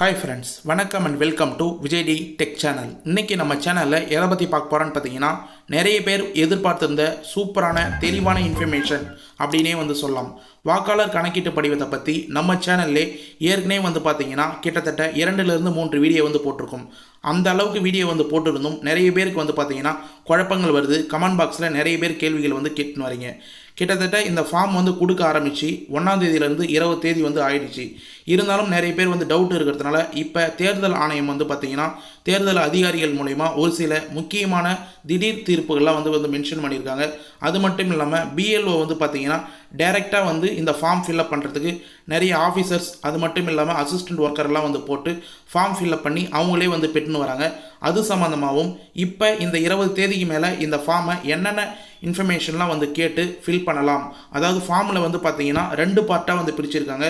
Hi friends வணக்கம் and welcome to Vijay D tech channel இன்றைக்கி நம்ம சேனலில் எதை பற்றி பார்க்க போகிறோன்னு பார்த்தீங்கன்னா நிறைய பேர் எதிர்பார்த்திருந்த சூப்பரான தெளிவான இன்ஃபர்மேஷன் அப்படின்னே வந்து சொல்லலாம். வாக்காளர் கணக்கீட்டு படிவத்தை பற்றி நம்ம சேனல்லே ஏற்கனவே வந்து பார்த்தீங்கன்னா கிட்டத்தட்ட இரண்டுலேருந்து மூன்று வீடியோ வந்து போட்டிருக்கோம். அந்த அளவுக்கு வீடியோ வந்து போட்டிருந்தும் நிறைய பேருக்கு வந்து பார்த்தீங்கன்னா குழப்பங்கள் வருது. கமெண்ட் பாக்ஸில் நிறைய பேர் கேள்விகள் வந்து கேட்டுன்னு வரீங்க. கிட்டத்தட்ட இந்த ஃபார்ம் வந்து கொடுக்க ஆரம்பித்து ஒன்றாம் தேதியிலேருந்து இருபது தேதி வந்து ஆயிடுச்சு. இருந்தாலும் நிறைய பேர் வந்து டவுட் இருக்கிறதுனால இப்போ தேர்தல் ஆணையம் வந்து பார்த்திங்கன்னா தேர்தல் அதிகாரிகள் மூலயமா ஒரு சில முக்கியமான திடீர் தீர்ப்புகள்லாம் வந்து வந்து மென்ஷன் பண்ணியிருக்காங்க. அது மட்டும் இல்லாமல் பிஎல்ஓ வந்து பார்த்திங்கன்னா டைரெக்டாக வந்து இந்த ஃபார்ம் ஃபில்அப் பண்ணுறதுக்கு நிறைய ஆஃபீஸர்ஸ் அது மட்டும் இல்லாமல் அசிஸ்டன்ட் ஒர்க்கர்லாம் வந்து போட்டு ஃபார்ம் ஃபில்அப் பண்ணி அவங்களே வந்து பெற்றுன்னு வராங்க. அது சம்மந்தமாகவும் இப்போ இந்த இருபது தேதிக்கு மேலே இந்த ஃபார்மை என்னென்ன இன்ஃபர்மேஷன்லாம் வந்து கேட்டு ஃபில் பண்ணலாம். அதாவது ஃபார்மில் வந்து பார்த்தீங்கன்னா ரெண்டு பார்ட்டாக வந்து பிரிச்சிருக்காங்க.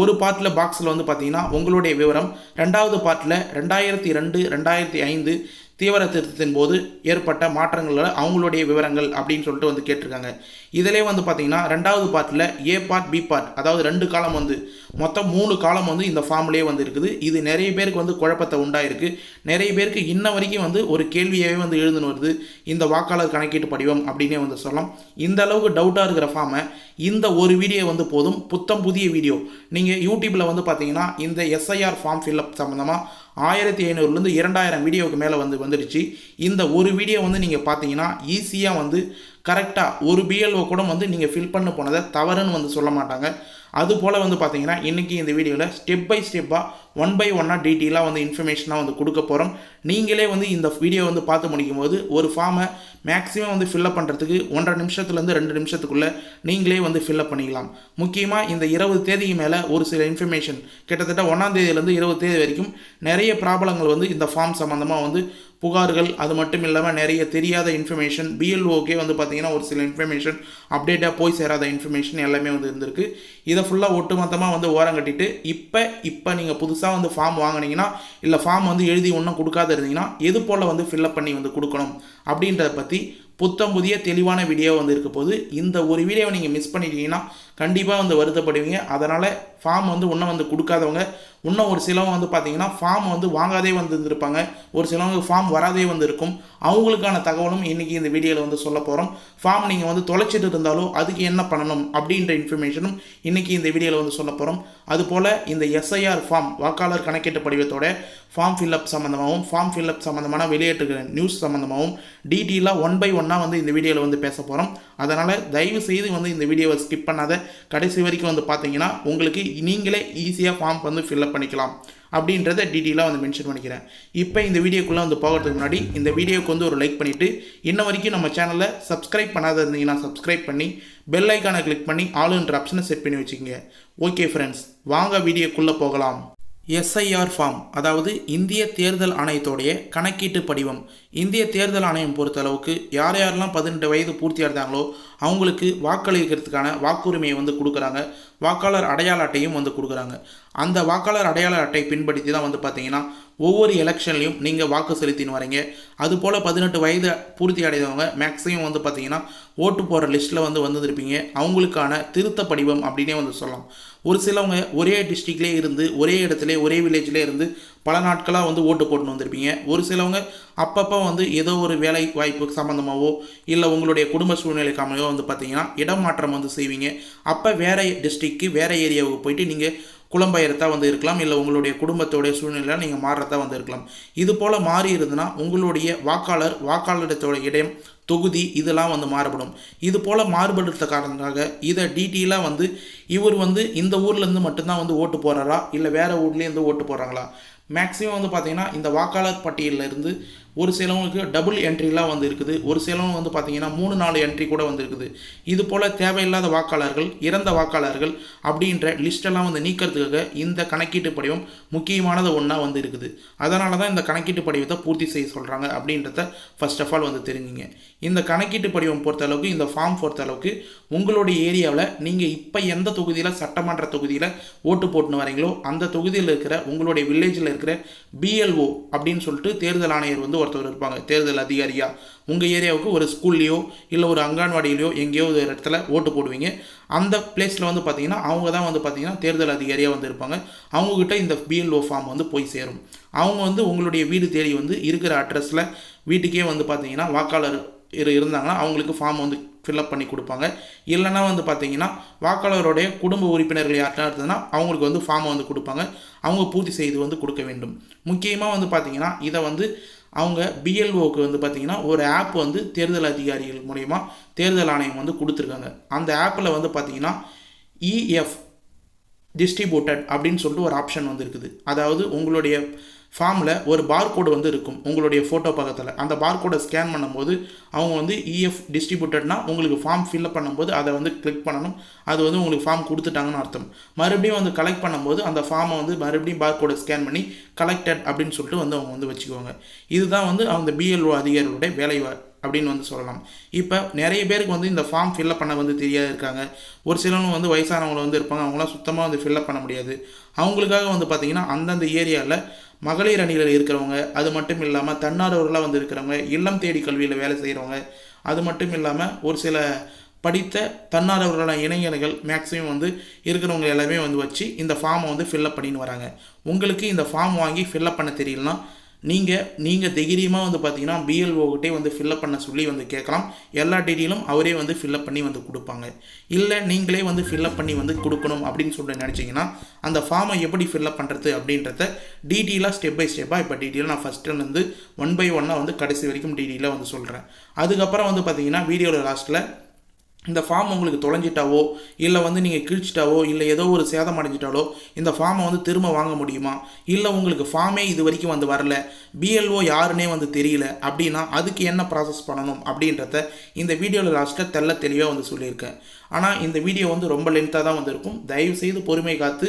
ஒரு பார்ட்டில் பாக்ஸில் வந்து பார்த்தீங்கன்னா உங்களுடைய விவரம் ரெண்டாவது பார்ட்டில் ரெண்டாயிரத்தி ரெண்டு ரெண்டாயிரத்தி ஐந்து தீவிர திருத்தத்தின் போது ஏற்பட்ட மாற்றங்களில் அவங்களுடைய விவரங்கள் அப்படின்னு சொல்லிட்டு வந்து கேட்டிருக்காங்க. இதிலே வந்து பார்த்தீங்கன்னா ரெண்டாவது பார்ட்டில் ஏ பார்ட் பி பார்ட் அதாவது ரெண்டு காலம் வந்து மொத்தம் மூணு காலம் வந்து இந்த ஃபார்ம்லேயே வந்து இருக்குது. இது நிறைய பேருக்கு வந்து குழப்பத்தை உண்டாயிருக்கு. நிறைய பேருக்கு இன்ன வரைக்கும் வந்து ஒரு கேள்வியாகவே வந்து எழுதுன்னு வருது. இந்த வாக்காளர் கணக்கீட்டு படிவம் அப்படின்னே வந்து சொல்லலாம். இந்த அளவுக்கு டவுட்டாக இருக்கிற ஃபார்மை இந்த ஒரு வீடியோ வந்து போதும். புத்தம் புதிய வீடியோ நீங்கள் யூடியூப்பில் வந்து பார்த்தீங்கன்னா இந்த எஸ்ஐஆர் ஃபார்ம் ஃபில்அப் சம்மந்தமாக ஆயிரத்தி ஐநூறுலேருந்து இரண்டாயிரம் வீடியோவுக்கு மேலே வந்து வந்துடுச்சு. இந்த ஒரு வீடியோ வந்து நீங்கள் பார்த்தீங்கன்னா ஈஸியாக வந்து கரெக்டாக ஒரு பிஎல்ஓ கூட வந்து நீங்கள் ஃபில் பண்ண போனதை தவறுன்னு வந்து சொல்ல மாட்டாங்க. அதுபோல் வந்து பார்த்தீங்கன்னா இன்றைக்கி இந்த வீடியோவில் ஸ்டெப் பை ஸ்டெப்பாக ஒன் பை ஒன்னாக டீட்டெயிலாக வந்து இன்ஃபர்மேஷனாக வந்து கொடுக்க போகிறோம் நீங்களே வந்து இந்த வீடியோ வந்து பார்த்து முடிக்கும் போது ஒரு ஃபார்மை மேக்ஸிமம் வந்து ஃபில்லப் பண்ணுறதுக்கு ஒன்றரை நிமிஷத்துலேருந்து ரெண்டு நிமிஷத்துக்குள்ளே நீங்களே வந்து ஃபில்லப் பண்ணிக்கலாம். முக்கியமாக இந்த இருபது தேதிக்கு மேலே ஒரு சில இன்ஃபர்மேஷன் கிட்டத்தட்ட ஒன்றாம் தேதியிலேருந்து இருபது தேதி வரைக்கும் நிறைய ப்ராப்ளங்கள் வந்து இந்த ஃபார்ம் சம்மந்தமாக வந்து புகார்கள் அது மட்டும் இல்லாமல் நிறைய தெரியாத இன்ஃபர்மேஷன் பிஎல்ஓக்கே வந்து பார்த்திங்கன்னா ஒரு சில இன்ஃபர்மேஷன் அப்டேட்டாக போய் சேராத இன்ஃபர்மேஷன் எல்லாமே வந்து இருந்திருக்கு. இதை ஃபுல்லாக ஒட்டுமொத்தமாக வந்து ஓரம் கட்டிட்டு இப்போ இப்போ நீங்கள் புதுசாக வந்து ஃபார்ம் வாங்கினீங்கன்னா இல்லை ஃபார்ம் வந்து எழுதி ஒன்றும் கொடுக்காத இருந்தீங்கன்னா எது போல் வந்து ஃபில்லப் பண்ணி வந்து கொடுக்கணும் அப்படின்றத பற்றி புத்தம் புதிய தெளிவான வீடியோ வந்து இருக்க போது இந்த ஒரு வீடியோவை நீங்கள் மிஸ் பண்ணிட்டீங்கன்னா கண்டிப்பாக வந்து வருத்தப்படுவீங்க. அதனால் ஃபார்ம் வந்து இன்னும் வந்து கொடுக்காதவங்க இன்னும் ஒரு சிலவங்க வந்து பார்த்தீங்கன்னா ஃபார்ம் வந்து வாங்காதே வந்து இருந்திருப்பாங்க ஒரு சிலவங்க ஃபார்ம் வராதே வந்து இருக்கும் அவங்களுக்கான தகவலும் இன்றைக்கி இந்த வீடியோவில் வந்து சொல்ல போகிறோம் ஃபார்ம் நீங்கள் வந்து தொலைச்சிட்டு இருந்தாலும் அதுக்கு என்ன பண்ணணும் அப்படின்ற இன்ஃபர்மேஷனும் இன்றைக்கி இந்த வீடியோவில் வந்து சொல்ல போகிறோம் அதுபோல் இந்த எஸ்ஐஆர் ஃபார்ம் வாக்காளர் கணக்கீட்டு படிவத்தோட ஃபார்ம் ஃபில்அப் சம்மந்தமாகவும் ஃபார்ம் ஃபில்அப் சம்மந்தமான வெளியேற்றுகிற நியூஸ் சம்மந்தமாகவும் டீட்டெயிலாக ஒன் பை ஒன்னாக வந்து இந்த வீடியோவில் வந்து பேச போகிறோம் அதனால் தயவு செய்து வந்து இந்த வீடியோவை ஸ்கிப் பண்ணாத. கடைசி வரைக்கும் வந்து பார்த்தீங்கன்னா உங்களுக்கு நீங்களே ஈஸியாக ஃபார்ம் வந்து ஃபில்அப் பண்ணிக்கலாம். அப்படின்றத டீட்டெயிலாக வந்து மென்ஷன் பண்ணிக்கிறேன். இப்போ இந்த வீடியோக்குள்ளே வந்து போகிறதுக்கு முன்னாடி இந்த வீடியோக்கு வந்து ஒரு லைக் பண்ணிவிட்டு இன்ன வரைக்கும் நம்ம சேனலை சப்ஸ்கிரைப் பண்ணாத இருந்தீங்கன்னா சப்ஸ்கிரைப் பண்ணி பெல் ஐக்கானை கிளிக் பண்ணி ஆளுன்ற ஆப்ஷனை செட் பண்ணி வச்சுக்கோங்க. ஓகே ஃப்ரெண்ட்ஸ் வாங்க வீடியோக்குள்ளே போகலாம். எஸ்ஐஆர் ஃபார்ம் அதாவது இந்திய தேர்தல் ஆணையத்தோடைய கணக்கீட்டு படிவம். இந்திய தேர்தல் ஆணையம் பொறுத்தளவுக்கு யார் யாரெல்லாம் பதினெட்டு வயது பூர்த்தி அடைந்தாங்களோ அவங்களுக்கு வாக்களிக்கிறதுக்கான வாக்குரிமையை வந்து கொடுக்குறாங்க. வாக்காளர் அடையாள அட்டையும் வந்து கொடுக்குறாங்க. அந்த வாக்காளர் அடையாள அட்டை பின்படுத்தி தான் வந்து பார்த்தீங்கன்னா ஒவ்வொரு எலெக்ஷன்லையும் நீங்கள் வாக்கு செலுத்தின்னு வரீங்க. அதுபோல் பதினெட்டு வயது பூர்த்தி அடைந்தவங்க மேக்ஸிமம் வந்து பார்த்தீங்கன்னா ஓட்டு போடுற லிஸ்ட்டில் வந்து வந்துருப்பீங்க. அவங்களுக்கான திருத்த படிவம் அப்படின்னே வந்து சொல்லலாம். ஒரு சிலவங்க ஒரே டிஸ்ட்ரிக்ட்லேயே இருந்து ஒரே இடத்துல ஒரே வில்லேஜ்லேயே இருந்து பல நாட்களாக வந்து ஓட்டு போட்டுன்னு வந்திருப்பீங்க. ஒரு சிலவங்க அப்பப்போ வந்து ஏதோ ஒரு வேலை வாய்ப்பு சம்மந்தமாகவோ இல்லை உங்களுடைய குடும்ப சூழ்நிலைக்காமையோ வந்து பார்த்தீங்கன்னா இடம் மாற்றம் வந்து செய்வீங்க. அப்போ வேறு டிஸ்ட்ரிக்கு வேறு ஏரியாவுக்கு போயிட்டு நீங்கள் குளம்பெயர்த்தா வந்து இருக்கலாம் இல்லை உங்களுடைய குடும்பத்தோடைய சூழ்நிலை நீங்கள் மாறுறதா வந்து இருக்கலாம். இது போல் மாறி இருந்ததுன்னா உங்களுடைய வாக்காளர் வாக்காளரத்தோட இடம் தொகுதி இதெல்லாம் வந்து மாறுபடும். இது போல் மாறுபடுத்த காரணமாக இதை டீட்டெயிலாக வந்து இவர் வந்து இந்த ஊர்லேருந்து மட்டும்தான் வந்து ஓட்டு போகிறாரா இல்லை வேறு ஊர்லேருந்து ஓட்டு போகிறாங்களா மேக்ஸிமம் வந்து பார்த்திங்கன்னா இந்த வாக்காளர் பட்டியலில் இருந்து ஒரு சிலவங்களுக்கு டபுள் என்ட்ரிலாம் வந்து இருக்குது. ஒரு சிலவங்க வந்து பார்த்திங்கன்னா மூணு நாலு என்ட்ரி கூட வந்து இருக்குது. இது போல் தேவையில்லாத வாக்காளர்கள் இறந்த வாக்காளர்கள் அப்படின்ற லிஸ்ட்டெல்லாம் வந்து நீக்கிறதுக்காக இந்த கணக்கீட்டு படிவம் முக்கியமானது ஒன்றா வந்து இருக்குது. அதனால தான் இந்த கணக்கீட்டு படிவத்தை பூர்த்தி செய்ய சொல்கிறாங்க அப்படின்றத ஃபர்ஸ்ட் ஆஃப் ஆல் வந்து தெரிஞ்சுங்க. இந்த கணக்கீட்டு படிவம் பொறுத்தளவுக்கு இந்த ஃபார்ம் பொறுத்தளவுக்கு உங்களுடைய ஏரியாவில் நீங்கள் இப்போ எந்த தொகுதியில் சட்டமன்ற தொகுதியில் ஓட்டு போட்டுன்னு வரீங்களோ அந்த தொகுதியில் இருக்கிற உங்களுடைய வில்லேஜில் இருக்கிற பிஎல்ஓ அப்படின்னு சொல்லிட்டு தேர்தல் ஆணையர் வந்து ஒருத்தர் இருப்பாங்க தேர்தல் அதிகாரியாக உங்கள் ஏரியாவுக்கு ஒரு ஸ்கூல்லையோ இல்லை ஒரு அங்கன்வாடியிலையோ எங்கேயோ ஒரு இடத்துல ஓட்டு போடுவீங்க. அந்த பிளேஸில் வந்து பார்த்தீங்கன்னா அவங்க தான் வந்து பார்த்தீங்கன்னா தேர்தல் அதிகாரியாக வந்து இருப்பாங்க. அவங்கக்கிட்ட இந்த பிஎல்ஓ ஃபார்ம் வந்து போய் சேரும். அவங்க வந்து உங்களுடைய வீடு தேடி வந்து இருக்கிற அட்ரஸில் வீட்டுக்கே வந்து பார்த்தீங்கன்னா வாக்காளர் இரு இருந்தாங்கன்னா அவங்களுக்கு ஃபார்ம் வந்து ஃபில்அப் பண்ணி கொடுப்பாங்க. இல்லைன்னா வந்து பார்த்தீங்கன்னா வாக்காளருடைய குடும்ப உறுப்பினர்கள் யார்ட்டா இருந்ததுன்னா அவங்களுக்கு வந்து ஃபார்மை வந்து கொடுப்பாங்க. அவங்க பூர்த்தி செய்து வந்து கொடுக்க வேண்டும். முக்கியமாக வந்து பார்த்தீங்கன்னா இதை வந்து அவங்க பிஎல்ஓக்கு வந்து பார்த்திங்கன்னா ஒரு ஆப் வந்து தேர்தல் அதிகாரிகள் மூலயமா தேர்தல் ஆணையம் வந்து கொடுத்துருக்காங்க. அந்த ஆப்பில் வந்து பார்த்திங்கன்னா இஎஃப் டிஸ்ட்ரிபியூட்டட் அப்படின்னு சொல்லிட்டு ஒரு ஆப்ஷன் வந்துருக்குது அதாவது உங்களுடைய ஃபார்மில் ஒரு பார்கோடு வந்து இருக்கும் உங்களுடைய ஃபோட்டோ பக்கத்தில். அந்த பார்கோடை ஸ்கேன் பண்ணும்போது அவங்க வந்து இஎஃப் டிஸ்ட்ரிபியூட்டட்னா உங்களுக்கு ஃபார்ம் ஃபில்அப் பண்ணும்போது அதை வந்து கிளிக் பண்ணணும். அது வந்து உங்களுக்கு ஃபார்ம் கொடுத்துட்டாங்கன்னு அர்த்தம். மறுபடியும் வந்து கலெக்ட் பண்ணும்போது அந்த ஃபார்மை வந்து மறுபடியும் பார்கோடை ஸ்கேன் பண்ணி கலெக்டட் அப்படின்னு சொல்லிட்டு வந்து அவங்க வந்து வச்சுக்குவாங்க. இதுதான் வந்து அந்த பிஎல்ஓ அதிகாரிகளுடைய வேலை அப்படின்னு வந்து சொல்லலாம். இப்போ நிறைய பேருக்கு வந்து இந்த ஃபார்ம் ஃபில்அப் பண்ண வந்து தெரியாது இருக்காங்க. ஒரு சிலவங்க வந்து வயசானவங்க வந்து இருப்பாங்க. அவங்களாம் சுத்தமாக வந்து ஃபில்லப் பண்ண முடியாது. அவங்களுக்காக வந்து பார்த்திங்கன்னா அந்தந்த ஏரியாவில் மகளிர் அணியில் இருக்கிறவங்க அது மட்டும் இல்லாமல் தன்னார்வர்களாக வந்து இருக்கிறவங்க இல்லம் தேடி கல்வியில் வேலை செய்கிறவங்க அது மட்டும் இல்லாமல் ஒரு சில படித்த தன்னார்வர்களான இளைஞர்கள் மேக்ஸிமம் வந்து இருக்கிறவங்க எல்லாமே வந்து வச்சு இந்த ஃபார்மை வந்து ஃபில்லப் பண்ணின்னு வராங்க. உங்களுக்கு இந்த ஃபார்ம் வாங்கி ஃபில்லப் பண்ண தெரியலனா நீங்கள் நீங்கள் தைரியமாக வந்து பார்த்தீங்கன்னா பிஎல்ஓகிட்டே வந்து ஃபில்அப் பண்ண சொல்லி வந்து கேட்கலாம். எல்லா டீட்டெயிலும் அவரே வந்து ஃபில்லப் பண்ணி வந்து கொடுப்பாங்க. இல்லை நீங்களே வந்து ஃபில்லப் பண்ணி வந்து கொடுக்கணும் அப்படின்னு சொல்லி நினச்சிங்கன்னா அந்த ஃபார்மை எப்படி ஃபில்லப் பண்ணுறது அப்படின்றத டீட்டெயிலாக ஸ்டெப் பை ஸ்டெப்பாக இப்போ டீட்டெயிலாக நான் ஃபஸ்ட்டுலேருந்து ஒன் பை ஒன்னாக வந்து கடைசி வரைக்கும் டீட்டெயிலாக வந்து சொல்கிறேன் அதுக்கப்புறம் வந்து பார்த்தீங்கன்னா வீடியோவில் லாஸ்ட்டில் இந்த ஃபார்ம் உங்களுக்கு தொலைஞ்சிட்டாவோ இல்லை வந்து நீங்கள் கிழிச்சிட்டாவோ இல்லை ஏதோ ஒரு சேதம் அடைஞ்சிட்டாலோ இந்த ஃபார்மை வந்து திரும்ப வாங்க முடியுமா? இல்லை உங்களுக்கு ஃபார்மே இது வரைக்கும் வந்து வரல பிஎல்ஓ யாருன்னே வந்து தெரியல அப்படின்னா அதுக்கு என்ன ப்ராசஸ் பண்ணணும் அப்படின்றத இந்த வீடியோவில் லாஸ்ட்டாக தெல்ல தெளிவாக வந்து சொல்லியிருக்கேன். ஆனால் இந்த வீடியோ வந்து ரொம்ப லென்த்தாக தான் வந்து இருக்கும் தயவுசெய்து பொறுமை காத்து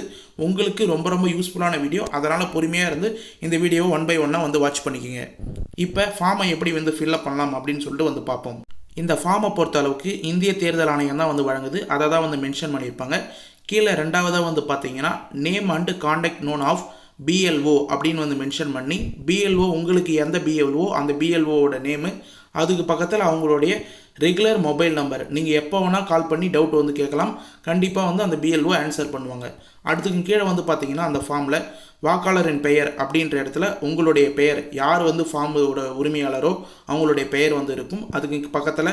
உங்களுக்கு ரொம்ப ரொம்ப யூஸ்ஃபுல்லான வீடியோ அதனால் பொறுமையாக இருந்து இந்த வீடியோவை ஒன் பை ஒன்னாக வந்து வாட்ச் பண்ணிக்கிங்க. இப்போ ஃபார்மை எப்படி வந்து ஃபில்அப் பண்ணலாம் அப்படின்னு சொல்லிட்டு வந்து பார்ப்போம். இந்த ஃபார்மை பொறுத்த அளவுக்கு இந்திய தேர்தல் ஆணையம் தான் வந்து வழங்குது. அதை தான் வந்து மென்ஷன் பண்ணியிருப்பாங்க. கீழே ரெண்டாவதாக வந்து பார்த்தீங்கன்னா name and contact known of BLO அப்படின்னு வந்து மென்ஷன் பண்ணி பிஎல்ஓ உங்களுக்கு எந்த பிஎல்ஓ அந்த பிஎல்ஓவோட நேமு அதுக்கு பக்கத்தில் அவங்களுடைய ரெகுலர் மொபைல் நம்பர். நீங்கள் எப்போ வேணால் கால் பண்ணி டவுட் வந்து கேட்கலாம். கண்டிப்பாக வந்து அந்த பிஎல்ஓ ஆன்சர் பண்ணுவாங்க. அடுத்துக்கு கீழே வந்து பார்த்தீங்கன்னா அந்த ஃபார்மில் வாக்காளரின் பெயர் அப்படின்ற இடத்துல உங்களுடைய பெயர் யார் வந்து ஃபார்மோட உரிமையாளரோ அவங்களுடைய பெயர் வந்து இருக்கும். அதுக்கு பக்கத்தில்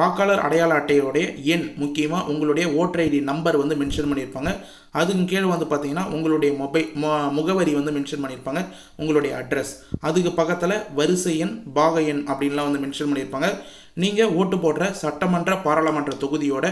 வாக்காளர் அடையாள அட்டையோடைய எண் முக்கியமாக உங்களுடைய ஓட்டர் ஐடி நம்பர் வந்து மென்ஷன் பண்ணியிருப்பாங்க. அதுக்கு கீழே வந்து பார்த்தீங்கன்னா உங்களுடைய மொபைல் முகவரி வந்து மென்ஷன் பண்ணியிருப்பாங்க. உங்களுடைய அட்ரஸ் அதுக்கு பக்கத்தில் வரிசை எண் பாக எண் அப்படின்லாம் வந்து மென்ஷன் பண்ணியிருப்பாங்க. நீங்கள் ஓட்டு போடுற சட்டமன்ற பாராளுமன்ற தொகுதியோட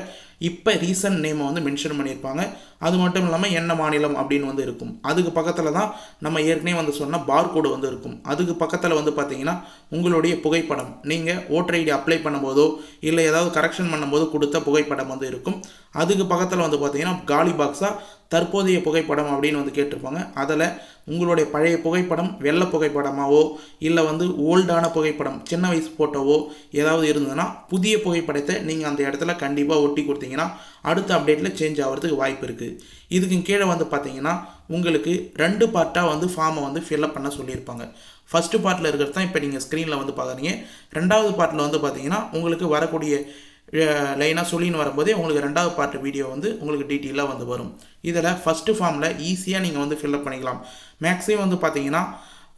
இப்போ ரீசன்ட் நேமை வந்து மென்ஷன் பண்ணியிருப்பாங்க. அது மட்டும் இல்லாமல் என்ன மாநிலம் அப்படின்னு வந்து இருக்கும். அதுக்கு பக்கத்தில் தான் நம்ம ஏற்கனவே வந்து சொன்ன பார்கோடு வந்து இருக்கும். அதுக்கு பக்கத்தில் வந்து பார்த்தீங்கன்னா உங்களுடைய புகைப்படம். நீங்கள் ஓட்டர் ஐடி அப்ளை பண்ணும்போதோ இல்லை ஏதாவது கரெக்ஷன் பண்ணும்போது கொடுத்த புகைப்படம் வந்து இருக்கும். அதுக்கு பக்கத்தில் வந்து பார்த்தீங்கன்னா காலி பாக்ஸாக தற்போதைய புகைப்படம் அப்படின்னு வந்து கேட்டிருப்பாங்க. அதில் உங்களுடைய பழைய புகைப்படம் வெள்ளை புகைப்படமாவோ இல்லை வந்து ஓல்டான புகைப்படம் சின்ன வயசு ஃபோட்டோவோ ஏதாவது இருந்ததுன்னா புதிய புகைப்படத்தை நீங்கள் அந்த இடத்துல கண்டிப்பாக ஒட்டி கொடுத்தீங்க. கொடுத்தீங்கன்னா அடுத்த அப்டேட்டில் சேஞ்ச் ஆகிறதுக்கு வாய்ப்பு இருக்குது இதுக்கு கீழே வந்து பார்த்தீங்கன்னா உங்களுக்கு ரெண்டு பார்ட்டாக வந்து ஃபார்மை வந்து ஃபில்அப் பண்ண சொல்லியிருப்பாங்க. ஃபஸ்ட்டு பார்ட்டில் இருக்கிறது தான் இப்போ நீங்கள் ஸ்க்ரீனில் வந்து பார்க்குறீங்க. ரெண்டாவது பார்ட்டில் வந்து பார்த்தீங்கன்னா உங்களுக்கு வரக்கூடிய லைனாக சொல்லின்னு வரும்போதே உங்களுக்கு ரெண்டாவது பார்ட் வீடியோ வந்து உங்களுக்கு டீட்டெயிலாக வந்து வரும். இதில் ஃபஸ்ட்டு ஃபார்மில் ஈஸியாக நீங்கள் வந்து ஃபில்அப் பண்ணிக்கலாம். மேக்ஸிமம் வந்து பார்த்தீங்கன்னா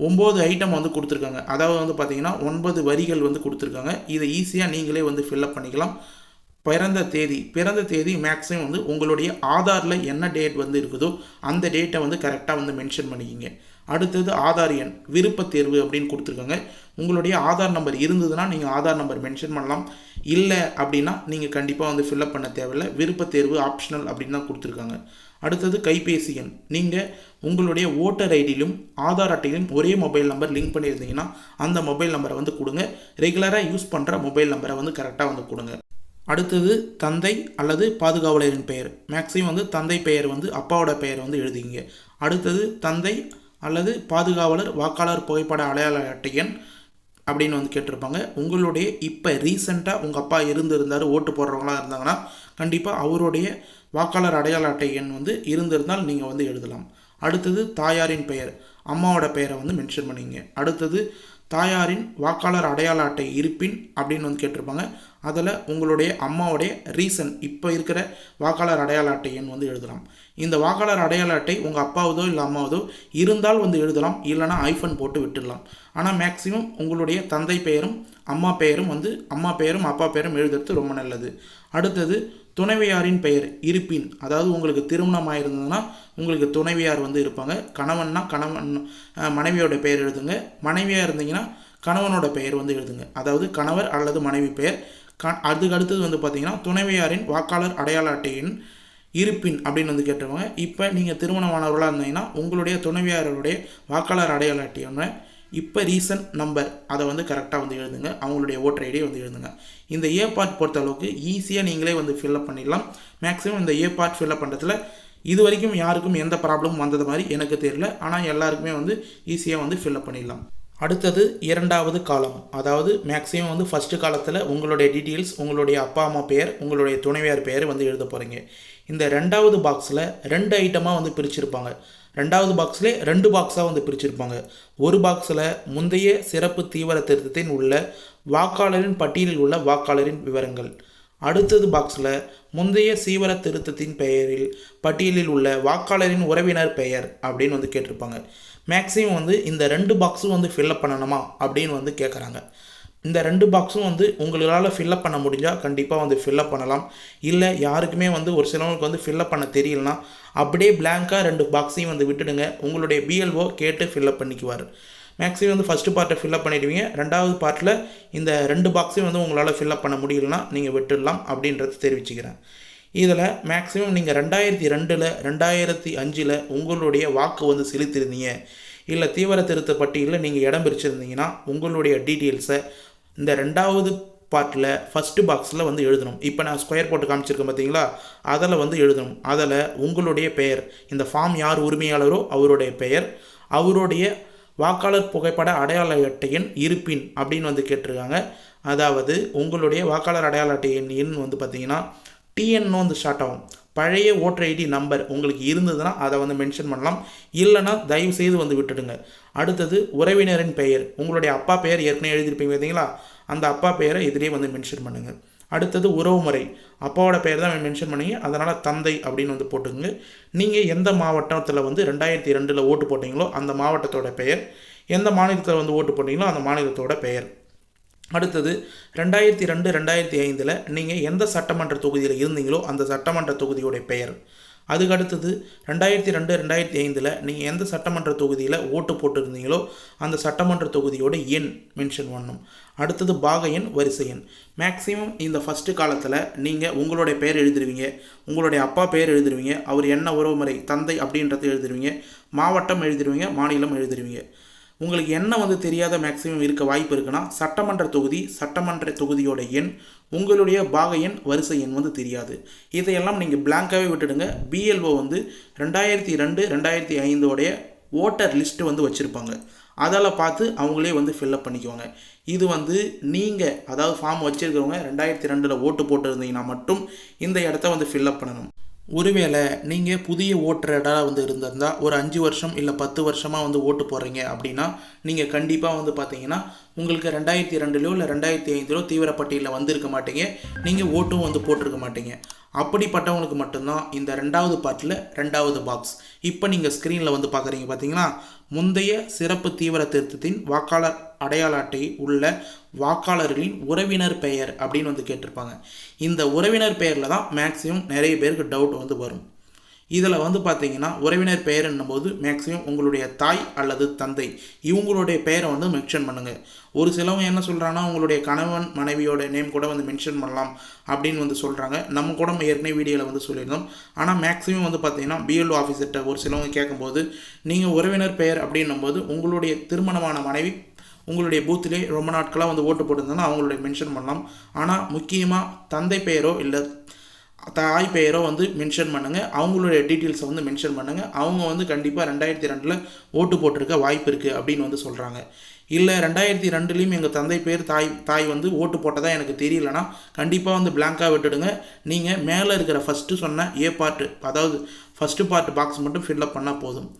ஒம்பது ஐட்டம் வந்து கொடுத்துருக்காங்க. அதாவது வந்து பார்த்தீங்கன்னா ஒன்பது வரிகள் வந்து கொடுத்துருக்காங்க. இதை ஈஸியாக நீங்களே வந்து ஃபில்அப் பண்ணிக்கலாம். பிறந்த தேதி பிறந்த தேதி மேக்ஸிமம் வந்து உங்களுடைய ஆதாரில் என்ன டேட் வந்து இருக்குதோ அந்த டேட்டை வந்து கரெக்டாக வந்து மென்ஷன் பண்ணிக்கிங்க. அடுத்தது ஆதார் எண் விருப்ப தேர்வு அப்படின்னு கொடுத்துருக்காங்க. உங்களுடைய ஆதார் நம்பர் இருந்ததுன்னா நீங்கள் ஆதார் நம்பர் மென்ஷன் பண்ணலாம். இல்லை அப்படின்னா நீங்கள் கண்டிப்பாக வந்து ஃபில்அப் பண்ண தேவையில்லை. விருப்ப தேர்வு ஆப்ஷனல் அப்படின்னு தான் கொடுத்துருக்காங்க. அடுத்தது கைபேசி எண். நீங்கள் உங்களுடைய ஓட்டர் ஐடியிலும் ஆதார் அட்டையிலும் ஒரே மொபைல் நம்பர் லிங்க் பண்ணியிருந்தீங்கன்னா அந்த மொபைல் நம்பரை வந்து கொடுங்க. ரெகுலராக யூஸ் பண்ணுற மொபைல் நம்பரை வந்து கரெக்டாக வந்து கொடுங்க. அடுத்தது தந்தை அல்லது பாதுகாவலரின் பெயர். மேக்ஸிமம் வந்து தந்தை பெயர் வந்து அப்பாவோட பெயர் வந்து எழுதிங்க அடுத்தது தந்தை அல்லது பாதுகாவலர் வாக்காளர் புகைப்பட அடையாள அட்டை எண் அப்படின்னு வந்து கேட்டிருப்பாங்க. உங்களுடைய இப்போ ரீசெண்டாக உங்கள் அப்பா இருந்திருந்தார் ஓட்டு போடுறவங்களாக இருந்தாங்கன்னா கண்டிப்பாக அவருடைய வாக்காளர் அடையாள அட்டை எண் வந்து இருந்திருந்தால் நீங்கள் வந்து எழுதலாம். அடுத்தது தாயாரின் பெயர் அம்மாவோட பெயரை வந்து மென்ஷன் பண்ணிங்க அடுத்தது தாயாரின் வாக்காளர் அடையாள அட்டை இருப்பின் அப்படின்னு வந்து கேட்டிருப்பாங்க. அதில் உங்களுடைய அம்மாவுடைய ரீசன் இப்போ இருக்கிற வாக்காளர் அடையாள அட்டை எண் வந்து எழுதலாம். இந்த வாக்காளர் அடையாள அட்டை உங்கள் அப்பாவதோ இல்லை அம்மாவதோ இருந்தால் வந்து எழுதலாம் இல்லைனா ஐஃபோன் போட்டு விட்டுடலாம். ஆனால் மேக்ஸிமம் உங்களுடைய தந்தை பெயரும் அம்மா பெயரும் வந்து அம்மா பெயரும் அப்பா பெயரும் எழுதுறது ரொம்ப நல்லது. அடுத்தது துணைவியாரின் பெயர் இருப்பின். அதாவது உங்களுக்கு திருமணம் ஆயிருந்ததுன்னா உங்களுக்கு துணைவியார் வந்து இருப்பாங்க. கணவன்னா கணவன் மனைவியோட பெயர் எழுதுங்க. மனைவியாக இருந்தீங்கன்னா கணவனோட பெயர் வந்து எழுதுங்க. அதாவது கணவர் அல்லது மனைவி பெயர் அதுக்கு அடுத்தது வந்து பார்த்தீங்கன்னா துணைவியாரின் வாக்காளர் அடையாள அட்டையின் இருப்பின் அப்படின்னு வந்து கேட்டுருவாங்க இப்போ நீங்கள் திருமணமானவர்களாக இருந்தீங்கன்னா உங்களுடைய துணைவியாரருடைய வாக்காளர் அடையாள அட்டையோட இப்போ ரீசன்ட் நம்பர் அதை வந்து கரெக்டாக வந்து எழுதுங்க. அவங்களுடைய ஓட்டர் ஐடியை வந்து எழுதுங்க. இந்த ஏ பார்ட் பொறுத்தளவுக்கு ஈஸியாக நீங்களே வந்து ஃபில்அப் பண்ணிடலாம். மேக்ஸிமம் இந்த ஏ பார்ட் ஃபில்அப் பண்ணுறதுல இது வரைக்கும் யாருக்கும் எந்த ப்ராப்ளமும் வந்தது மாதிரி எனக்கு தெரியல. ஆனால் எல்லாருக்குமே வந்து ஈஸியாக வந்து ஃபில்அப் பண்ணிடலாம். அடுத்தது இரண்டாவது காலம். அதாவது மேக்ஸிமம் வந்து ஃபஸ்ட்டு காலத்தில் உங்களுடைய டீட்டெயில்ஸ் உங்களுடைய அப்பா அம்மா பெயர் உங்களுடைய துணைவியார் பெயர் வந்து எழுத போகிறீங்க இந்த ரெண்டாவது பாக்ஸில் ரெண்டு ஐட்டமாக வந்து பிரிச்சிருப்பாங்க. ரெண்டாவது பாக்ஸில் ரெண்டு பாக்ஸாக வந்து பிரிச்சிருப்பாங்க. ஒரு பாக்ஸில் முந்தைய சிறப்பு தீவிர திருத்தத்தின் உள்ள வாக்காளரின் பட்டியலில் உள்ள வாக்காளரின் விவரங்கள். அடுத்தது பாக்ஸில் முந்தைய சீவர திருத்தத்தின் பெயரில் பட்டியலில் உள்ள வாக்காளரின் உறவினர் பெயர் அப்படின்னு வந்து கேட்டிருப்பாங்க. மேக்ஸிமம் வந்து இந்த ரெண்டு பாக்ஸும் வந்து ஃபில்அப் பண்ணணுமா அப்படின்னு வந்து கேட்குறாங்க இந்த ரெண்டு பாக்ஸும் வந்து உங்களால் ஃபில்லப் பண்ண முடிஞ்சால் கண்டிப்பாக வந்து ஃபில்லப் பண்ணலாம். இல்லை யாருக்குமே வந்து ஒரு சிலவங்களுக்கு வந்து ஃபில்லப் பண்ண தெரியலனா அப்படியே பிளாங்காக ரெண்டு பாக்ஸையும் வந்து விட்டுடுங்க. உங்களுடைய பிஎல்ஓ கேட்டு ஃபில்லப் பண்ணிக்குவார். மேக்ஸிமம் வந்து ஃபஸ்ட்டு பார்ட்டை ஃபில்அப் பண்ணிடுவீங்க. ரெண்டாவது பார்ட்டில் இந்த ரெண்டு பாக்ஸையும் வந்து உங்களால் ஃபில்லப் பண்ண முடியலனா நீங்கள் விட்டுடலாம் அப்படின்றத தெரிவிச்சுக்கிறேன். இதில் மேக்ஸிமம் நீங்கள் ரெண்டாயிரத்தி ரெண்டில் ரெண்டாயிரத்தி அஞ்சில் உங்களுடைய வாக்கு வந்து செலுத்திருந்தீங்க. இல்லை தீவிர திருத்த பட்டியலில் நீங்கள் இடம் பிரிச்சிருந்தீங்கன்னா உங்களுடைய டீட்டெயில்ஸை இந்த ரெண்டாவது பார்ட்டில் ஃபஸ்ட்டு பாக்ஸில் வந்து எழுதணும். இப்போ நான் ஸ்கொயர் போட்டு காமிச்சிருக்கேன் பார்த்தீங்களா அதில் வந்து எழுதணும். அதில் உங்களுடைய பெயர் இந்த ஃபார்ம் யார் உரிமையாளரோ அவருடைய பெயர் அவருடைய வாக்காளர் புகைப்பட அடையாள அட்டையின் இருப்பின் அப்படின்னு வந்து கேட்டிருக்காங்க. அதாவது உங்களுடைய வாக்காளர் அடையாள அட்டையின் எண் வந்து பார்த்தீங்கன்னா டிஎன் வந்து ஸ்டார்ட் ஆகும். பழைய ஓட்டர் ஐடி நம்பர் உங்களுக்கு இருந்ததுன்னா அதை வந்து மென்ஷன் பண்ணலாம். இல்லைன்னா தயவு செய்து வந்து விட்டுடுங்க. அடுத்தது உறவினரின் பெயர். உங்களுடைய அப்பா பெயர் ஏற்கனவே எழுதியிருப்பீங்க பார்த்தீங்களா? அந்த அப்பா பெயரை இதிலே வந்து மென்ஷன் பண்ணுங்கள் அடுத்தது உறவுமுறை அப்பாவோட பெயர் தான் மென்ஷன் பண்ணீங்க. அதனால் தந்தை அப்படின்னு வந்து போட்டுங்க நீங்கள் எந்த மாவட்டத்தில் வந்து ரெண்டாயிரத்தி ரெண்டில் ஓட்டு போட்டீங்களோ அந்த மாவட்டத்தோட பெயர். எந்த மாநிலத்தில் வந்து ஓட்டு போட்டீங்களோ அந்த மாநிலத்தோட பெயர். அடுத்தது ரெண்டாயிரத்தி ரெண்டு ரெண்டாயிரத்தி ஐந்தில் நீங்கள் எந்த சட்டமன்ற தொகுதியில் இருந்தீங்களோ அந்த சட்டமன்ற தொகுதியோடைய பெயர். அதுக்கு அடுத்தது ரெண்டாயிரத்தி ரெண்டு ரெண்டாயிரத்தி ஐந்தில் நீங்கள் எந்த சட்டமன்ற தொகுதியில் ஓட்டு போட்டிருந்தீங்களோ அந்த சட்டமன்ற தொகுதியோட எண் மென்ஷன் பண்ணணும் அடுத்தது பாக எண் வரிசை எண். மேக்ஸிமம் இந்த ஃபஸ்ட்டு காலத்தில் நீங்கள் உங்களுடைய பெயர் எழுதிருவீங்க. உங்களுடைய அப்பா பெயர் எழுதிருவீங்க. அவர் என்ன உறவுமுறை தந்தை அப்படின்றத எழுதிருவீங்க. மாவட்டம் எழுதிருவீங்க. மாநிலம் எழுதிருவீங்க. உங்களுக்கு என்ன வந்து தெரியாத மேக்ஸிமம் இருக்க வாய்ப்பு இருக்குன்னா சட்டமன்ற தொகுதி சட்டமன்ற தொகுதியோட எண் உங்களுடைய பாக எண் வரிசை எண் வந்து தெரியாது. இதையெல்லாம் நீங்கள் பிளாங்காகவே விட்டுடுங்க. பிஎல்ஓ வந்து ரெண்டாயிரத்தி ரெண்டு ரெண்டாயிரத்தி ஐந்தோடைய ஓட்டர் லிஸ்ட்டு வந்து வச்சுருப்பாங்க. அதால் பார்த்து அவங்களே வந்து ஃபில்லப் பண்ணிக்குவாங்க. இது வந்து நீங்கள் அதாவது ஃபார்ம் வச்சுருக்கிறவங்க ரெண்டாயிரத்தி ரெண்டில் ஓட்டு போட்டிருந்தீங்கன்னா மட்டும் இந்த இடத்த வந்து ஃபில்லப் பண்ணணும். ஒருவேளை நீங்கள் புதிய ஓட்டுறடாக வந்து இருந்திருந்தால் ஒரு அஞ்சு வருஷம் இல்லை பத்து வருஷமாக வந்து ஓட்டு போடுறீங்க அப்படின்னா நீங்கள் கண்டிப்பாக வந்து பார்த்தீங்கன்னா உங்களுக்கு ரெண்டாயிரத்தி ரெண்டுலையோ இல்லை ரெண்டாயிரத்தி ஐந்துலையோ தீவிரப்பட்டியலில் வந்திருக்க மாட்டீங்க. நீங்கள் ஓட்டும் வந்து போட்டிருக்க மாட்டீங்க. அப்படிப்பட்டவங்களுக்கு மட்டும்தான் இந்த ரெண்டாவது பார்ட்டில் ரெண்டாவது பாக்ஸ் இப்போ நீங்கள் ஸ்க்ரீனில் வந்து பார்க்குறீங்க பார்த்தீங்களா முந்தைய சிறப்பு தீவிர திருத்தத்தின் வாக்காளர் அடையாள அட்டை உள்ள வாக்காளர்களின் உறவினர் பெயர் அப்படின்னு வந்து கேட்டிருப்பாங்க. இந்த உறவினர் பெயரில் தான் மேக்ஸிமம் நிறைய பேருக்கு டவுட் வந்து வரும். இதில் வந்து பார்த்தீங்கன்னா உறவினர் பெயர் என்னும்போது மேக்ஸிமம் உங்களுடைய தாய் அல்லது தந்தை. இவங்களுடைய பெயரை வந்து மென்ஷன் பண்ணுங்கள் ஒரு சிலவங்க என்ன சொல்கிறாங்கன்னா உங்களுடைய கணவன் மனைவியோட நேம் கூட வந்து மென்ஷன் பண்ணலாம் அப்படின்னு வந்து சொல்கிறாங்க நம்ம கூட ஏற்கனவே வீடியோவில் வந்து சொல்லியிருந்தோம். ஆனால் மேக்ஸிமம் வந்து பார்த்தீங்கன்னா பிஎல்ஓ ஆஃபீஸர்கிட்ட ஒரு சிலவங்க கேட்கும்போது நீங்கள் உறவினர் பெயர் அப்படின்னும்போது உங்களுடைய திருமணமான மனைவி உங்களுடைய பூத்திலே ரொம்ப நாட்களாக வந்து ஓட்டு போட்டிருந்தோன்னா அவங்களுடைய மென்ஷன் பண்ணலாம். ஆனால் முக்கியமாக தந்தை பெயரோ இல்லை தாய் பெயரோ வந்து மென்ஷன் பண்ணுங்கள் அவங்களுடைய டீட்டெயில்ஸை வந்து மென்ஷன் பண்ணுங்கள் அவங்க வந்து கண்டிப்பாக ரெண்டாயிரத்தி ரெண்டில் ஓட்டு போட்டிருக்க வாய்ப்பு இருக்குது அப்படின்னு வந்து சொல்கிறாங்க இல்லை ரெண்டாயிரத்தி ரெண்டுலேயும் எங்கள் தந்தை பேர் தாய் தாய் வந்து ஓட்டு போட்டதாக எனக்கு தெரியலனா கண்டிப்பாக வந்து பிளாங்காக விட்டுடுங்க. நீங்கள் மேலே இருக்கிற ஃபஸ்ட்டு சொன்ன ஏ பார்ட்டு அதாவது ஃபஸ்ட்டு பார்ட் பாக்ஸ் மட்டும் ஃபில்அப் பண்ணால் போதும்.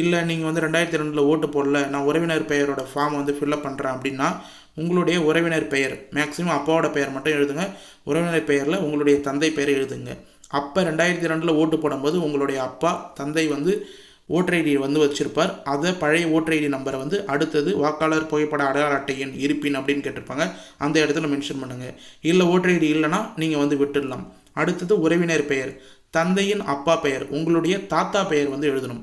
இல்லை நீங்கள் வந்து ரெண்டாயிரத்தி ரெண்டில் ஓட்டு போடல நான் உறவினர் பெயரோட ஃபார்ம் வந்து ஃபில்அப் பண்ணுறேன் அப்படின்னா உங்களுடைய உறவினர் பெயர் மேக்ஸிமம் அப்பாவோட பெயர் மட்டும் எழுதுங்க. உறவினர் பெயரில் உங்களுடைய தந்தை பெயரை எழுதுங்க. அப்போ ரெண்டாயிரத்தி ரெண்டில் ஓட்டு போடும்போது உங்களுடைய அப்பா தந்தை வந்து ஓட்டர் ஐடி வந்து வச்சுருப்பார். அதை பழைய ஓட்டர் ஐடி நம்பரை வந்து அடுத்தது வாக்காளர் புகைப்பட அடையாள அட்டையின் இருப்பின் அப்படின்னு கேட்டிருப்பாங்க. அந்த இடத்துல மென்ஷன் பண்ணுங்கள் இல்லை ஓட்டர் ஐடி இல்லைன்னா நீங்கள் வந்து விட்டுடலாம். அடுத்தது உறவினர் பெயர் தந்தையின் அப்பா பெயர் உங்களுடைய தாத்தா பெயர் வந்து எழுதணும்.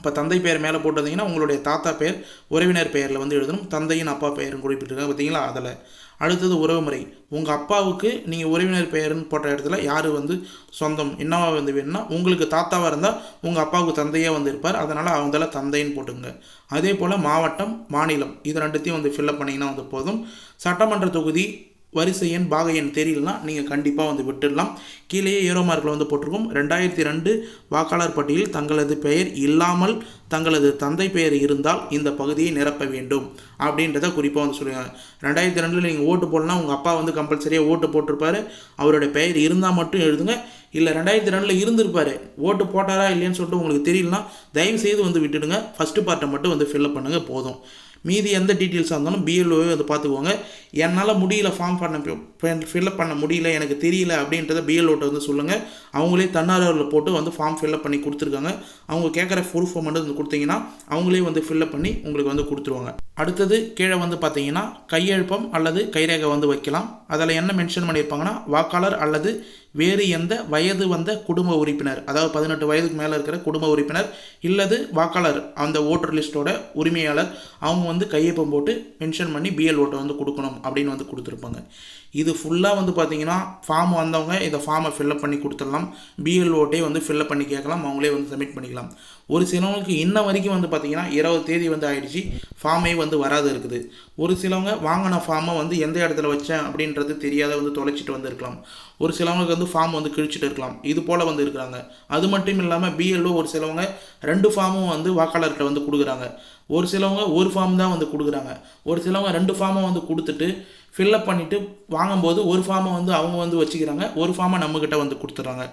இப்போ தந்தை பெயர் மேலே போட்டிருந்தீங்கன்னா உங்களுடைய தாத்தா பெயர் உறவினர் பெயரில் வந்து எழுதணும். தந்தையின் அப்பா பெயரும் குறிப்பிட்டிருக்காங்க பார்த்தீங்களா? அதில் அடுத்தது உறவுமுறை உங்கள் அப்பாவுக்கு நீங்கள் உறவினர் பெயர்னு போட்ட இடத்துல யார் வந்து சொந்தம் என்னவா வந்து வேணும்னா உங்களுக்கு தாத்தாவாக இருந்தால் உங்கள் அப்பாவுக்கு தந்தையாக வந்து இருப்பார். அதனால் அவங்கள தந்தைன்னு போட்டுங்க அதே போல் மாவட்டம் மாநிலம் இது ரெண்டுத்தையும் வந்து ஃபில்லப் பண்ணிங்கன்னா வந்து போதும். சட்டமன்ற தொகுதி வரிசை எண் பாக எண் தெரியலனா நீங்கள் கண்டிப்பாக வந்து விட்டுடலாம். கீழேயே ஏரோ மார்க்கில் வந்து போட்டிருக்கும். ரெண்டாயிரத்தி ரெண்டு வாக்காளர் பட்டியலில் தங்களது பெயர் இல்லாமல் தங்களது தந்தை பெயர் இருந்தால் இந்த பகுதியை நிரப்ப வேண்டும். அப்படின்றத குறிப்பாக வந்து சொல்லுங்கள் ரெண்டாயிரத்தி ரெண்டில் நீங்கள் ஓட்டு போடலாம் உங்கள் அப்பா வந்து கம்பல்சரியாக ஓட்டு போட்டிருப்பாரு. அவருடைய பெயர் இருந்தால் மட்டும் எழுதுங்க. இல்லை ரெண்டாயிரத்தி ரெண்டில் இருந்திருப்பார். ஓட்டு போட்டாரா இல்லையான்னு சொல்லிட்டு உங்களுக்கு தெரியலனா தயவு செய்து வந்து விட்டுடுங்க. ஃபஸ்ட்டு பார்ட்டை மட்டும் வந்து ஃபில்அப் பண்ணுங்கள் போதும். மீதி எந்த டீட்டெயில்ஸாக இருந்தாலும் பிஎல்ஓவே வந்து பார்த்துக்குவாங்க என்னால் முடியல ஃபார்ம் பண்ண ஃபில்அப் பண்ண முடியல எனக்கு தெரியல அப்படின்றத பிஎல்ஓட்ட வந்து சொல்லுங்கள் அவங்களே தன்னார்வலில் போட்டு வந்து ஃபார்ம் ஃபில்அப் பண்ணி கொடுத்துருக்காங்க. அவங்க கேட்குற ப்ரூஃபை மட்டும் வந்து கொடுத்தீங்கன்னா அவங்களே வந்து ஃபில்அப் பண்ணி உங்களுக்கு வந்து கொடுத்துருவாங்க. அடுத்தது கீழே வந்து பார்த்தீங்கன்னா கையெழுப்பம் அல்லது கைரேகை வந்து வைக்கலாம். அதில் என்ன மென்ஷன் பண்ணியிருப்பாங்கன்னா வாக்காளர் அல்லது வேறு எந்த வயது வந்த குடும்ப உறுப்பினர் அதாவது பதினெட்டு வயதுக்கு மேலே இருக்கிற குடும்ப உறுப்பினர் இல்லது வாக்காளர் அந்த ஓட்டர் லிஸ்ட்டோட உரிமையாளர் அவங்க வந்து கையொப்பம் போட்டு மென்ஷன் பண்ணி பிஎல் ஓட்டை வந்து கொடுக்கணும் அப்படின்னு வந்து கொடுத்துருப்பாங்க. இது ஃபுல்லாக வந்து பார்த்தீங்கன்னா ஃபார்ம் வந்தவங்க இந்த ஃபார்மை ஃபில்அப் பண்ணி கொடுத்துடலாம். பிஎல்ஓட்டே வந்து ஃபில்அப் பண்ணி கேட்கலாம். அவங்களே வந்து சப்மிட் பண்ணிக்கலாம். ஒரு சிலவங்களுக்கு இன்ன வரைக்கும் வந்து பார்த்தீங்கன்னா இருபது தேதி வந்து ஆயிடுச்சு. ஃபார்மே வந்து வராது இருக்குது. ஒரு சிலவங்க வாங்கின ஃபார்மை வந்து எந்த இடத்துல வச்சேன் அப்படின்றது தெரியாத வந்து தொலைச்சிட்டு வந்துருக்கலாம். ஒரு சிலவங்களுக்கு வந்து ஃபார்ம் வந்து கிழிச்சிட்டு இருக்கலாம். இது போல் வந்து இருக்கிறாங்க. அது மட்டும் இல்லாமல் பிஎல்ஓ ஒரு சிலவங்க ரெண்டு ஃபார்மும் வந்து வாக்காளர்கிட்ட வந்து கொடுக்குறாங்க. ஒரு சிலவங்க ஒரு ஃபார்ம் தான் வந்து கொடுக்குறாங்க. ஒரு சிலவங்க ரெண்டு ஃபார்மை வந்து கொடுத்துட்டு ஃபில்லப் பண்ணிவிட்டு வாங்கும்போது ஒரு ஃபார்மை வந்து அவங்க வந்து வச்சுக்கிறாங்க ஒரு ஃபார்மை நம்மக்கிட்ட வந்து கொடுத்துட்றாங்க.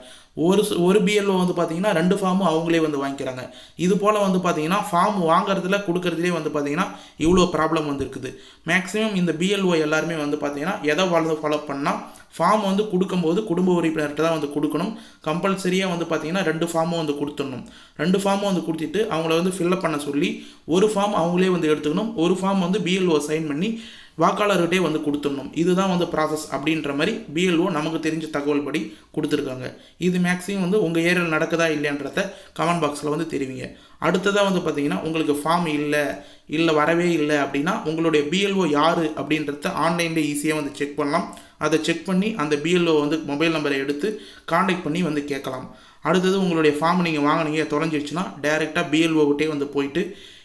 ஒரு ஒரு பிஎல்ஓ வந்து பார்த்திங்கன்னா ரெண்டு ஃபார்மும் அவங்களே வந்து வாங்கிக்கிறாங்க. இது போல் வந்து பார்த்திங்கன்னா ஃபார்ம் வாங்குறதுல கொடுக்குறதுலே வந்து பார்த்திங்கன்னா இவ்வளோ ப்ராப்ளம் வந்து இருக்குது. மேக்ஸிமம் இந்த பிஎல்ஓ எல்லாருமே வந்து பார்த்திங்கன்னா எதை வாழ்ந்து ஃபாலோ பண்ணால் ஃபார்ம் வந்து கொடுக்கும்போது குடும்ப உறுப்பினர்கிட்ட தான் வந்து கொடுக்கணும். கம்பல்சரியாக வந்து பார்த்தீங்கன்னா ரெண்டு ஃபார்மும் வந்து கொடுத்துடணும். ரெண்டு ஃபார்மும் வந்து கொடுத்துட்டு அவங்கள வந்து ஃபில்லப் பண்ண சொல்லி ஒரு ஃபார்ம் அவங்களே வந்து எடுத்துக்கணும். ஒரு ஃபார்ம் வந்து பிஎல்ஓ சைன் பண்ணி வாக்காளர்கிட்டே வந்து கொடுத்துடணும். இதுதான் வந்து ப்ராசஸ் அப்படின்ற மாதிரி பிஎல்ஓ நமக்கு தெரிஞ்ச தகவல் படி கொடுத்துருக்காங்க. இது மேக்ஸிமம் வந்து உங்கள் ஏரியாவில் நடக்குதா இல்லைன்றத கமெண்ட் பாக்ஸில் வந்து தெரிவிங்க. அடுத்ததாக வந்து பார்த்தீங்கன்னா உங்களுக்கு ஃபார்ம் இல்லை இல்லை வரவே இல்லை அப்படின்னா உங்களுடைய பிஎல்ஓ யார் அப்படின்றத ஆன்லைனில் ஈஸியாக வந்து செக் பண்ணலாம். அதை செக் பண்ணி அந்த பிஎல்ஓ வந்து மொபைல் நம்பரை எடுத்து காண்டாக்ட் பண்ணி வந்து கேட்கலாம். அடுத்தது உங்களுடைய ஃபார்ம் நீங்கள் வாங்கினீங்க தொலைஞ்சிருச்சுன்னா டேரெக்டாக பிஎல்ஓகிட்டே வந்து போயிட்டு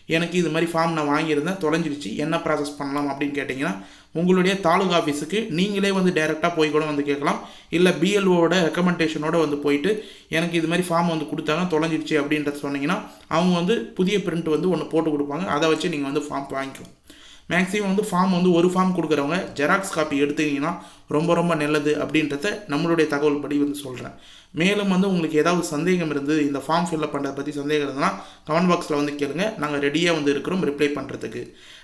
எனக்கு இது மாதிரி ஃபார்ம் நான் வாங்கியிருந்தேன் தொலைஞ்சிருச்சு என்ன ப்ராசஸ் பண்ணலாம் அப்படின்னு கேட்டிங்கன்னா உங்களுடைய தாலுகா ஆஃபீஸுக்கு நீங்களே வந்து டேரெக்டாக போய் கூட வந்து கேட்கலாம். இல்லை பிஎல்ஓட ரெக்கமெண்டேஷனோட வந்து போயிட்டு எனக்கு இது மாதிரி ஃபார்ம் வந்து கொடுத்தாங்க தொலைஞ்சிருச்சு அப்படின்றத சொன்னீங்கன்னா அவங்க வந்து புதிய பிரிண்ட் வந்து ஒன்று போட்டு கொடுப்பாங்க. அதை வச்சு நீங்கள் வந்து ஃபார்ம் வாங்கிக்கலாம் மேக்ஸிமம் வந்து ஃபார்ம் வந்து ஒரு ஃபார்ம் கொடுக்குறவங்க ஜெராக்ஸ் காப்பி எடுத்துக்கிங்கன்னா ரொம்ப ரொம்ப நல்லது அப்படின்றத நம்மளுடைய தகவல் படி வந்து சொல்கிறேன் மேலும் வந்து உங்களுக்கு ஏதாவது சந்தேகம் இருந்து இந்த ஃபார்ம் ஃபில்அப் பண்ணுறதை பற்றி சந்தேகம் இருந்ததுன்னா கமெண்ட் பாக்ஸில் வந்து கேளுங்க. நாங்கள் ரெடியாக வந்து இருக்கிறோம் ரிப்ளை பண்ணுறதுக்கு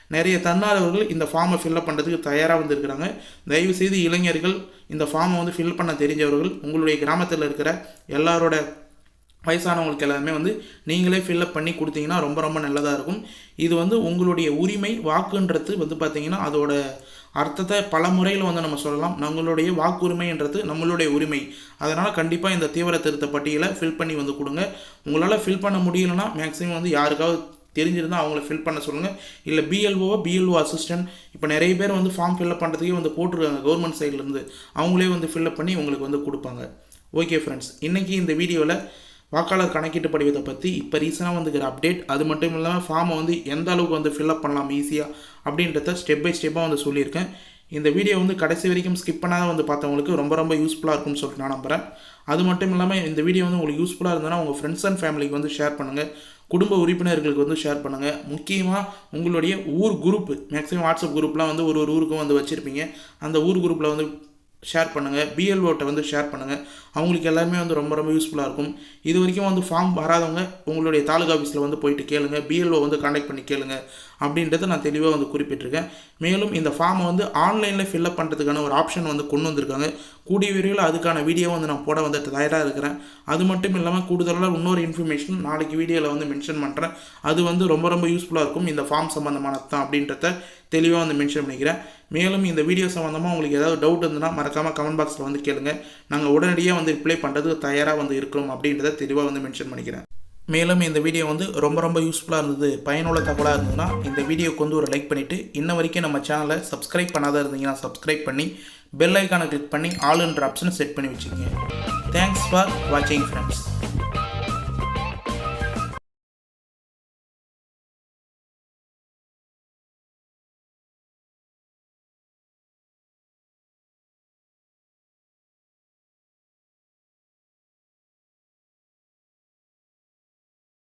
நிறைய தன்னார்வர்கள் இந்த ஃபார்மை ஃபில்அப் பண்ணுறதுக்கு தயாராக வந்து இருக்கிறாங்க. தயவுசெய்து இளைஞர்கள் இந்த ஃபார்மை வந்து ஃபில் பண்ண தெரிஞ்சவர்கள் உங்களுடைய கிராமத்தில் இருக்கிற எல்லாரோட வயசானவங்களுக்கு எல்லாருமே வந்து நீங்களே ஃபில்லப் பண்ணி கொடுத்தீங்கன்னா ரொம்ப ரொம்ப நல்லதாக இருக்கும். இது வந்து உங்களுடைய உரிமை வாக்குன்றது வந்து பார்த்தீங்கன்னா அதோட அர்த்தத்தை பல முறையில் வந்து நம்ம சொல்லலாம். நம்மளுடைய வாக்குரிமைன்றது நம்மளுடைய உரிமை. அதனால் கண்டிப்பாக இந்த தீவிர திருத்த பட்டியலை ஃபில் பண்ணி வந்து கொடுங்க. உங்களால் ஃபில் பண்ண முடியலன்னா மேக்ஸிமம் வந்து யாருக்காவது தெரிஞ்சிருந்தால் அவங்கள ஃபில் பண்ண சொல்லுங்கள் இல்லை பிஎல்ஓவோ பிஎல்ஓ அசிஸ்டன்ட் இப்போ நிறைய பேர் வந்து ஃபார்ம் ஃபில்அப் பண்ணுறதுக்கே வந்து போட்டிருக்காங்க கவர்மெண்ட் சைட்லேருந்து அவங்களே வந்து ஃபில்அப் பண்ணி உங்களுக்கு வந்து கொடுப்பாங்க. ஓகே ஃப்ரெண்ட்ஸ் இன்றைக்கி இந்த வீடியோவில் வாக்காளர் கணக்கீட்டு படிவத்தை பற்றி இப்போ ரீசனாக வந்துக்கிற அப்டேட் அது மட்டும் இல்லாமல் ஃபார்மை வந்து எந்த அளவுக்கு வந்து ஃபில்அப் பண்ணலாம் ஈஸியாக அப்படின்றத ஸ்டெப் பை ஸ்டெப்பாக வந்து சொல்லியிருக்கேன். இந்த வீடியோ வந்து கடைசி வரைக்கும் ஸ்கிப் பண்ணாத வந்து பார்த்தவங்களுக்கு ரொம்ப ரொம்ப யூஸ்ஃபுல்லாக இருக்கும்னு சொல்லிட்டு நான் நம்புகிறேன் அது மட்டும் இல்லாமல் இந்த வீடியோ வந்து உங்களுக்கு யூஸ்ஃபுல்லாக இருந்ததுன்னா உங்கள் ஃப்ரெண்ட்ஸ் அண்ட் ஃபேமிலிக்கு வந்து ஷேர் பண்ணுங்கள் குடும்ப உறுப்பினர்களுக்கு வந்து ஷேர் பண்ணுங்கள் முக்கியமாக உங்களுடைய ஊர் குரூப் மேக்ஸிமம் வாட்ஸ்அப் குரூப்லாம் வந்து ஒரு ஒரு ஊருக்கும் வந்து வச்சுருப்பீங்க. அந்த ஊர் குரூப்பில் வந்து ஷேர் பண்ணுங்கள் பிஎல்ஓட்ட வந்து ஷேர் பண்ணுங்கள் அவங்களுக்கு எல்லாருமே வந்து ரொம்ப ரொம்ப யூஸ்ஃபுல்லாக இருக்கும். இது வரைக்கும் வந்து ஃபார்ம் வராதவங்க உங்களுடைய தாலுகா ஆஃபீஸில் வந்து போயிட்டு கேளுங்க. பிஎல்ஓ வந்து கான்டாக்ட் பண்ணி கேளுங்க. அப்படின்றத நான் தெளிவாக வந்து குறிப்பிட்டிருக்கேன். மேலும் இந்த ஃபார்மை வந்து ஆன்லைனில் ஃபில்அப் பண்ணுறதுக்கான ஒரு ஆப்ஷன் வந்து கொண்டு வந்திருக்காங்க. கூடிய விரைவில் அதுக்கான வீடியோ வந்து நான் போட வந்து தயாராக இருக்கிறேன். அது மட்டும் இல்லாமல் கூடுதலாக இன்னொரு இன்ஃபர்மேஷன் நாளைக்கு வீடியோவில் வந்து மென்ஷன் பண்ணுறேன் அது வந்து ரொம்ப ரொம்ப யூஸ்ஃபுல்லாக இருக்கும். இந்த ஃபார்ம் சம்மந்தமானது தான் அப்படின்றத தெளிவாக வந்து மென்ஷன் பண்ணிக்கிறேன். மேலும் இந்த வீடியோ சம்மந்தமாக உங்களுக்கு ஏதாவது டவுட் இருந்ததுன்னா மறக்காமல் கமெண்ட் பாக்ஸில் வந்து கேளுங்கள் நாங்கள் உடனடியாக வந்து ரிப்ளை பண்ணுறதுக்கு தயாராக வந்து இருக்கிறோம் அப்படின்றத தெளிவாக வந்து மென்ஷன் பண்ணிக்கிறேன். மேலும் இந்த வீடியோ வந்து ரொம்ப ரொம்ப யூஸ்ஃபுல்லாக இருந்தது பயனுள்ள தகவலாக இருந்ததுன்னா இந்த வீடியோக்கு வந்து ஒரு லைக் பண்ணிவிட்டு இன்ன வரைக்கும் நம்ம சேனலை சப்ஸ்கிரைப் பண்ணாத இருந்தீங்கன்னா சப்ஸ்கிரைப் பண்ணி பெல் ஐக்கானை கிளிக் பண்ணி ஆளுன்ற ஆப்ஷனை செட் பண்ணி வச்சுக்கோங்க. தேங்க்ஸ் ஃபார் வாட்சிங் ஃப்ரெண்ட்ஸ்